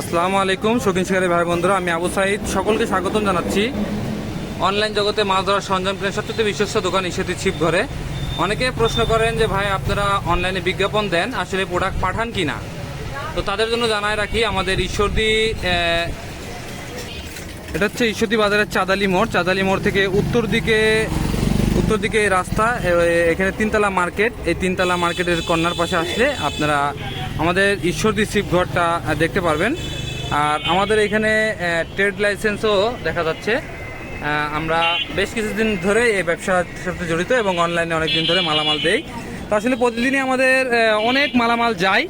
আসসালামু আলাইকুম, শৌখিন শিকারী ভাই বন্ধুরা, আমি আবু সাইদ। সকলকে স্বাগতম জানাচ্ছি। অনলাইন জগতে মাছ ধরার সরঞ্জাম কেনার সবচেয়ে বিশ্বস্ত দোকান ইস্যুতি ছিপ ঘরে। অনেকে প্রশ্ন করেন যে, ভাই, আপনারা অনলাইনে বিজ্ঞাপন দেন, আসলে প্রোডাক্ট পাঠান কি না তো তাদের জন্য জানায় রাখি, আমাদের ঈশ্বরদী এটা হচ্ছে ঈশ্বরদী বাজারের চাঁদালি মোড়। চাঁদালি মোড় থেকে উত্তর দিকে উত্তর দিকে রাস্তা এখানে তিনতলা মার্কেট। এই তিনতলা মার্কেটের কর্নার পাশে আসলে আপনারা আমাদের ঈশ্বরদী শিপ ঘরটা দেখতে পারবেন। আর আমাদের এখানে ট্রেড লাইসেন্সও দেখা যাচ্ছে। আমরা বেশ কিছুদিন ধরে এই ব্যবসার সাথে জড়িত এবং অনলাইনে অনেক দিন ধরে মালামাল দেই। তো আসলে প্রতিদিনই আমাদের অনেক মালামাল যায়।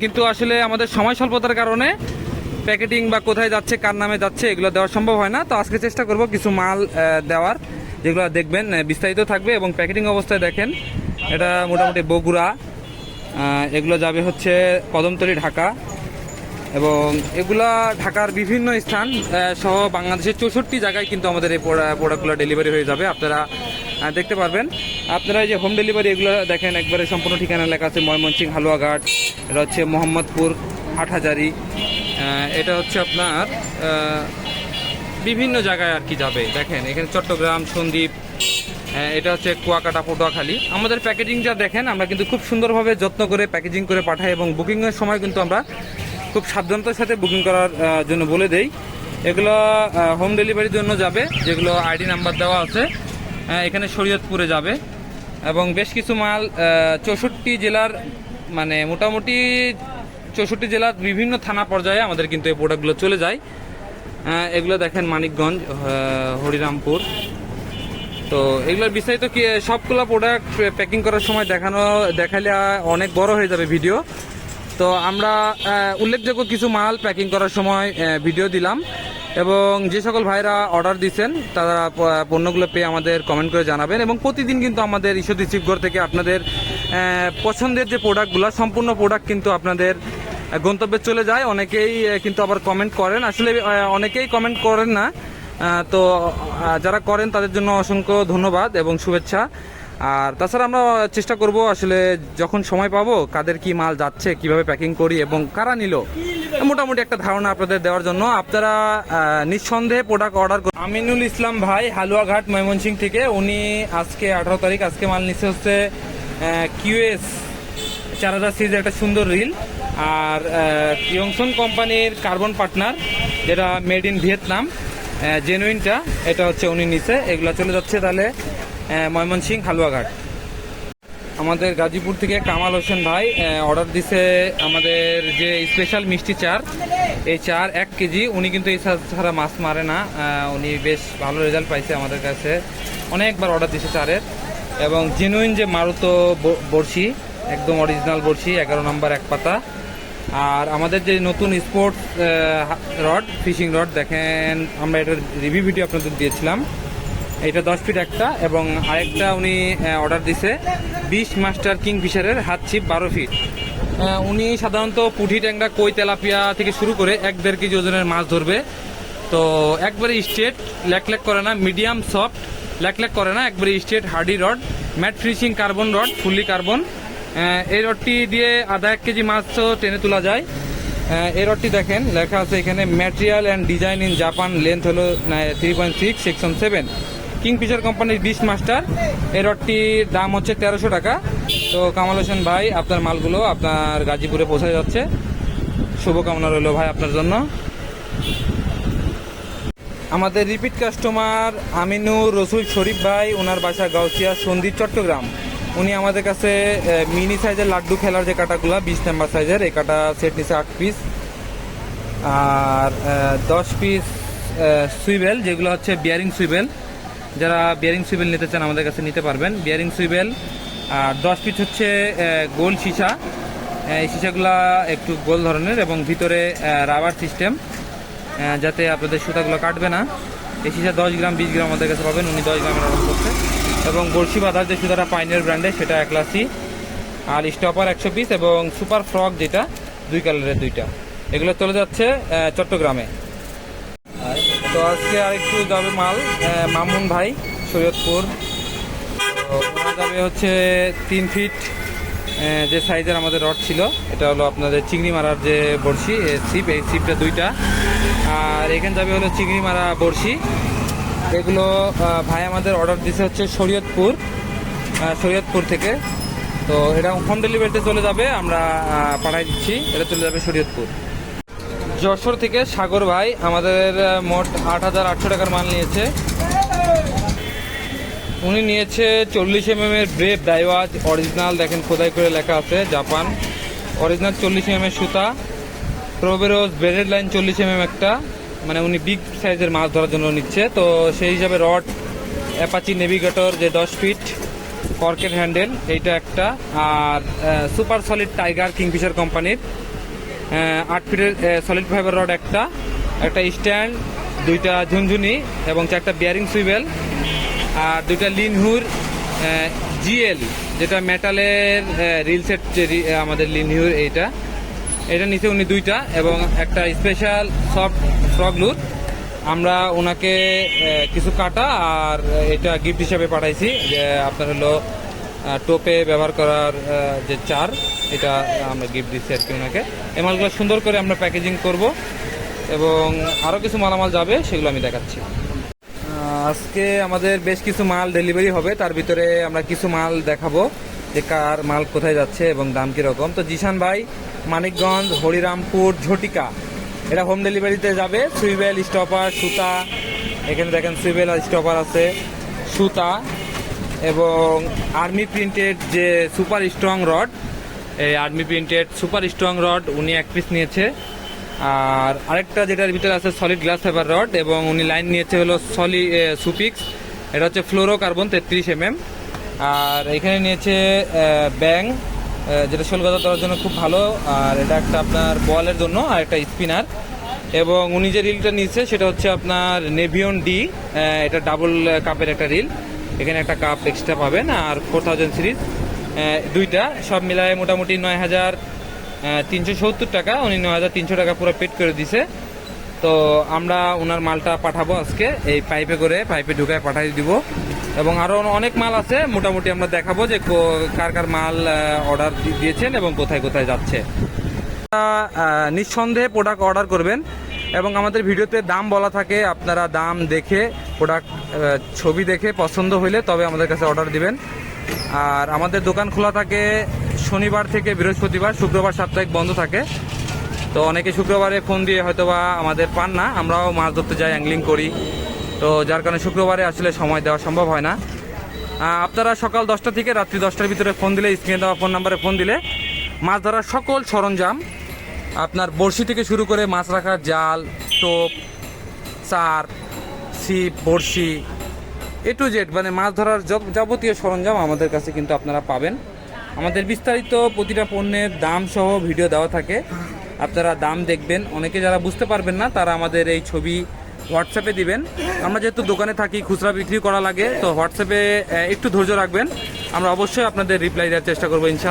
কিন্তু আসলে আমাদের সময় স্বল্পতার কারণে প্যাকেটিং বা কোথায় যাচ্ছে, কার নামে যাচ্ছে, এগুলো দেওয়া সম্ভব হয় না। তো আজকে চেষ্টা করব কিছু মাল দেওয়ার, যেগুলো দেখবেন বিস্তারিত থাকবে এবং প্যাকেটিং অবস্থায় দেখেন। এটা মোটামুটি বগুড়া। এগুলো যাবে হচ্ছে কদমতলি, ঢাকা। এবং এগুলা ঢাকার বিভিন্ন স্থান সহ বাংলাদেশের চৌষট্টি জায়গায় কিন্তু আমাদের এই প্রোডাক্টগুলো ডেলিভারি হয়ে যাবে। আপনারা দেখতে পারবেন। আপনারা এই যে হোম ডেলিভারি এগুলো দেখেন, একবারে সম্পূর্ণ ঠিকানা লেখা আছে ময়মনসিং, হালুয়াঘাট। এটা হচ্ছে মোহাম্মদপুর, হাটহাজারি। এটা হচ্ছে আপনার বিভিন্ন জায়গায় আর কি যাবে। দেখেন, এখানে চট্টগ্রাম, সন্দ্বীপ এটা হচ্ছে কুয়াকাটা পটুয়াখালী। আমাদের প্যাকেজিংটা দেখেন আমরা কিন্তু খুব সুন্দরভাবে যত্ন করে প্যাকেজিং করে পাঠাই এবং বুকিংয়ের সময় কিন্তু আমরা খুব সাবধানতার সাথে বুকিং করার জন্য বলে দেই। এগুলো হোম ডেলিভারির জন্য যাবে যেগুলো আইডি নাম্বার দেওয়া আছে। আহ, এখানে শরীয়তপুরে যাবে। এবং বেশ কিছু মাল চৌষট্টি জেলার মানে মোটামুটি চৌষট্টি জেলার বিভিন্ন থানা পর্যায়ে আমাদের কিন্তু এই প্রোডাক্টগুলো চলে যায়। এগুলো দেখেন মানিকগঞ্জ হরিরামপুর। তো এগুলোর বিস্তারিত কি, সবগুলো প্রোডাক্ট প্যাকিং করার সময় দেখানো দেখালে অনেক বড় হয়ে যাবে ভিডিও তো আমরা উল্লেখযোগ্য কিছু মাল প্যাকিং করার সময় ভিডিও দিলাম। এবং যে সকল ভাইরা অর্ডার দিচ্ছেন তারা পণ্যগুলো পেয়ে আমাদের কমেন্ট করে জানাবেন। এবং প্রতিদিন কিন্তু আমাদের ঈশ্বরদী শিবগড় থেকে আপনাদের পছন্দের যে প্রোডাক্টগুলো সম্পূর্ণ প্রোডাক্ট কিন্তু আপনাদের গন্তব্যে চলে যায়। অনেকেই কিন্তু আবার কমেন্ট করেন। আসলে অনেকেই কমেন্ট করেন না। তো যারা করেন তাদের জন্য অসংখ্য ধন্যবাদ এবং শুভেচ্ছা। আর তাছাড়া আমরা চেষ্টা করব আসলে যখন সময় পাবো, কাদের কি মাল যাচ্ছে, কীভাবে প্যাকিং করি এবং কারা নিল, মোটামুটি একটা ধারণা আপনাদের দেওয়ার জন্য। আপনারা নিঃসন্দেহে প্রোডাক্ট অর্ডার করুন আমিনুল ইসলাম ভাই, হালুয়াঘাট ময়মনসিং থেকে। উনি আজকে আঠারো তারিখ, আজকে মাল নিচ্ছে হচ্ছে কিউএস চার হাজার সিরিজের একটা সুন্দর রিল আর ইয়ংসন কোম্পানির কার্বন পার্টনার যেটা মেড ইন ভিয়েতনাম জেনুইনটা এটা হচ্ছে উনি নিচে এগুলো চলে যাচ্ছে তাহলে ময়মনসিং হালুয়াঘাট। আমাদের গাজীপুর থেকে কামাল হোসেন ভাই অর্ডার দিছে আমাদের যে স্পেশাল মিষ্টি চার, এই চার এক কেজি। উনি কিন্তু এই ছাড়া মাছ মারে না। উনি বেশ ভালো রেজাল্ট পাইছে আমাদের কাছে। অনেকবার অর্ডার দিছে চারের। এবং জেনুইন যে মারুতো বড়শি, একদম অরিজিনাল বড়শি, এগারো নম্বর এক পাতা। আর আমাদের যে নতুন স্পোর্টস রড ফিশিং রড দেখেন, আমরা এটার রিভিউ ভিডিও আপনাদের দিয়েছিলাম। এটা দশ ফিট একটা এবং আরেকটা উনি অর্ডার দিছে বিশ মাস্টার কিং ফিশারের হাত ছিপ বারো ফিট উনি সাধারণত পুঁঠি ট্যাংরা, কই তেলাপিয়া থেকে শুরু করে এক দেড় কেজি ওজনের মাছ ধরবে। তো একবারে স্ট্রেট ল্যাক ল্যাক করে না মিডিয়াম সফট ল্যাক ল্যাক করে না, একবারে straight hardy rod matt finishing carbon rod fully carbon এই রডটি দিয়ে আধা এক কেজি মাছও টেনে তোলা যায়। এই রডটি দেখেন, লেখা আছে এখানে material and design in Japan length হলো three point six section seven Kingfisher কোম্পানির বিশ মাস্টার এই রডটির দাম হচ্ছে তেরোশো টাকা। তো কামাল হোসেন ভাই, আপনার মালগুলো আপনার গাজীপুরে পৌঁছে যাচ্ছে। শুভকামনা রইল ভাই আপনার জন্য। আমাদের রিপিট কাস্টমার আমিনুর রসুল শরীফ ভাই ওনার বাসা গাউসিয়া সন্দীপ চট্টগ্রাম। উনি আমাদের কাছে মিনি সাইজের লাড্ডু খেলার যে কাটাগুলো, বিশ নাম্বার সাইজের, এই কাটা সেট নিচে আট পিস আর দশ পিস সুইবেল, যেগুলো হচ্ছে বিয়ারিং সুইবেল। যারা বিয়ারিং সুইবেল নিতে চান আমাদের কাছে নিতে পারবেন। বিয়ারিং সুইবেল, আর দশ পিস হচ্ছে গোল সীসা। এই সীসাগুলা একটু গোল ধরনের এবং ভিতরে রাবার সিস্টেম যাতে আপনাদের সুতাগুলো কাটবে না। এই সীসা দশ গ্রাম, বিশ গ্রাম আমাদের কাছে পাবেন। উনি দশ গ্রামের অর্ডার করছে। এবং বড়শি বাঁধার যে সুতাটা পাইনের ব্র্যান্ডের সেটা এক লাসি আর স্টপার একশো পিস এবং সুপার ফ্রক যেটা, দুই কালারের দুইটা। এগুলো চলে যাচ্ছে চট্টগ্রামে। তো আজকে আর একটু যাবে মাল মামুন ভাই, সৈয়দপুর। যাবে হচ্ছে তিন ফিট যে সাইজের আমাদের রড ছিল, এটা হলো আপনাদের চিংড়ি মারার যে বড়শি ছিপ এই ছিপটা দুইটা। আর এখানে যাবে হলো চিংড়ি মারা বড়শি। এগুলো ভাই আমাদের অর্ডার দিছে হচ্ছে শরীয়তপুর শরীয়তপুর থেকে। তো এটা হোম ডেলিভারিতে চলে যাবে, আমরা পাঠাই দিচ্ছি। এটা চলে যাবে শরীয়তপুর। যশোর থেকে সাগর ভাই আমাদের মোট আট হাজার আটশো টাকার মাল নিয়েছে। উনি নিয়েছে চল্লিশ এম এর ব্রেভ ডাইওয়াজ অরিজিনাল দেখেন খোদাই করে লেখা আছে, জাপান। অরিজিনাল চল্লিশ এম এর সুতা। প্রোবেরোজ ব্রেডেড লাইন চল্লিশ এম এম একটা। মানে উনি বিগ সাইজের মাছ ধরার জন্য নিচ্ছে। তো সেই হিসাবে রড অ্যাপাচি নেভিগেটর যে দশ ফিট কর্কেট হ্যান্ডেল এইটা একটা। আর সুপার সলিড টাইগার কিংফিশার কোম্পানির আট ফিটের সলিড ফাইবার রড একটা। একটা স্ট্যান্ড দুইটা ঝুনঝুনি এবং চারটা বিয়ারিং সুইবেল আর দুইটা লিনহুর জিএল যেটা মেটালের রিল সেট আমাদের লিনহুর এইটা। এটা নিচে উনি দুইটা এবং একটা স্পেশাল সফট ফ্রগ আমরা ওনাকে কিছু কাটা আর এটা গিফট হিসাবে পাঠাইছি। যে আপনার হলো টোপে ব্যবহার করার যে চার, এটা আমরা গিফট দিচ্ছি আর কি ওনাকে। এই মালগুলো সুন্দর করে আমরা প্যাকেজিং করব এবং আরও কিছু মালামাল যাবে, সেগুলো আমি দেখাচ্ছি। আজকে আমাদের বেশ কিছু মাল ডেলিভারি হবে। তার ভিতরে আমরা কিছু মাল দেখাবো যে কার মাল কোথায় যাচ্ছে এবং দাম কীরকম। তো জিশান ভাই, মানিকগঞ্জ, হরিরামপুর, ঝটিকা। এটা হোম ডেলিভারিতে যাবে। সুইবেল স্টপার সুতা। এখানে দেখেন সুইবেল স্টপার আছে। সুতা এবং আর্মি প্রিন্টেড যে সুপার স্ট্রং রড এই army printed super strong rod উনি এক পিস নিয়েছে। আর আরেকটা যেটার ভিতরে আছে সলিড গ্লাস ফাইবার রড এবং উনি লাইন নিয়েছে হলো সলি সুপিক্স এটা হচ্ছে ফ্লোরো কার্বন তেত্রিশ এম আর এখানে নিয়েছে ব্যাং যেটা শোল গাদা দেওয়ার জন্য খুব ভালো, আর এটা একটা আপনার বলের জন্য আর একটা স্পিনার। এবং উনি যে রিলটা নিয়েছে সেটা হচ্ছে আপনার নেভিয়ন ডি এটা ডাবল কাপের একটা রিল। এখানে একটা কাপ এক্সট্রা পাবেন, আর ফোর থাউজেন্ড সিরিজ দুইটা, সব মিলায় মোটামুটি নয় হাজার তিনশো সত্তর টাকা। উনি নয় হাজার তিনশো টাকা পুরো পেড করে দিছে। তো আমরা ওনার মালটা পাঠাবো আজকে, এই পাইপে করে পাইপে ঢুকায় পাঠাই দিব। এবং আরও অনেক মাল আছে। মোটামুটি আমরা দেখাবো যে কার কার মাল অর্ডার দিয়েছেন এবং কোথায় কোথায় যাচ্ছে। নিঃসন্দেহে প্রোডাক্ট অর্ডার করবেন এবং আমাদের ভিডিওতে দাম বলা থাকে, আপনারা দাম দেখে প্রোডাক্ট ছবি দেখে পছন্দ হইলে তবে আমাদের কাছে অর্ডার দিবেন। আর আমাদের দোকান খোলা থাকে শনিবার থেকে বৃহস্পতিবার, শুক্রবার সাপ্তাহিক বন্ধ থাকে। তো অনেকে শুক্রবারে ফোন দিয়ে হয়তোবা আমাদের পান না, আমরাও মাছ ধরতে যাই অ্যাংলিং করি। তো যার কারণে শুক্রবারে আসলে সময় দেওয়া সম্ভব হয় না। আপনারা সকাল দশটা থেকে রাত্রি দশটার ভিতরে ফোন দিলে, স্ক্রিনে দেওয়া ফোন নাম্বারে ফোন দিলে মাছ ধরার সকল সরঞ্জাম আপনার বড়শি থেকে শুরু করে মাছ রাখার জাল, টোপ চার ছিপ, বড়শি, এ টু জেড মানে মাছ ধরার যাবতীয় সরঞ্জাম আমাদের কাছে কিন্তু আপনারা পাবেন। আমাদের বিস্তারিত প্রতিটা পণ্যের দাম সহ ভিডিও দেওয়া থাকে। আপনারা দাম দেখবেন। অনেকে যারা বুঝতে পারবেন না, তারা আমাদের এই ছবি হোয়াটসঅ্যাপে দিবেন। আমরা যেহেতু দোকানে থাকি, খুচরা বিক্রি করা লাগে, তো হোয়াটসঅ্যাপে একটু ধৈর্য রাখবেন। আমরা অবশ্যই আপনাদের রিপ্লাই দেওয়ার চেষ্টা করব, ইনশাআল্লাহ।